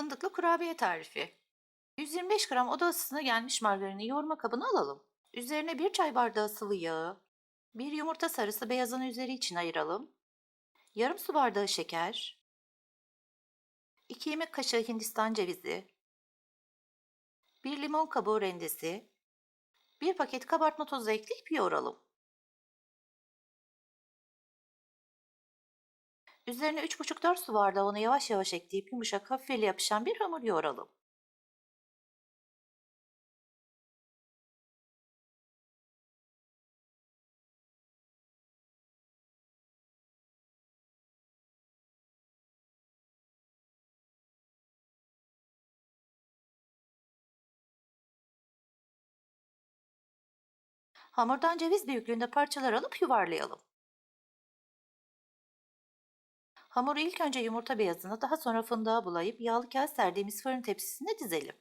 Fındıklı kurabiye tarifi. 125 gram oda ısısına gelmiş margarini yoğurma kabına alalım. Üzerine 1 çay bardağı sıvı yağı, 1 yumurta sarısı beyazını üzeri için ayıralım. Yarım su bardağı şeker, 2 yemek kaşığı hindistan cevizi, 1 limon kabuğu rendesi, 1 paket kabartma tozu ekleyip yoğuralım. Üzerine 3,5-4 su bardağı unu yavaş yavaş ekleyip yumuşak hafif yapışan bir hamur yoğuralım. Hamurdan ceviz büyüklüğünde parçalar alıp yuvarlayalım. Hamuru ilk önce yumurta beyazına daha sonra fındığa bulayıp yağlı kağıt serdiğimiz fırın tepsisine dizelim.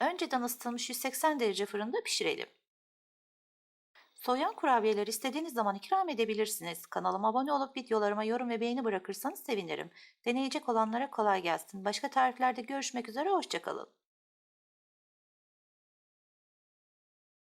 Önceden ısıtılmış 180 derece fırında pişirelim. Soğuyan kurabiyeleri istediğiniz zaman ikram edebilirsiniz. Kanalıma abone olup videolarıma yorum ve beğeni bırakırsanız sevinirim. Deneyecek olanlara kolay gelsin. Başka tariflerde görüşmek üzere, hoşçakalın.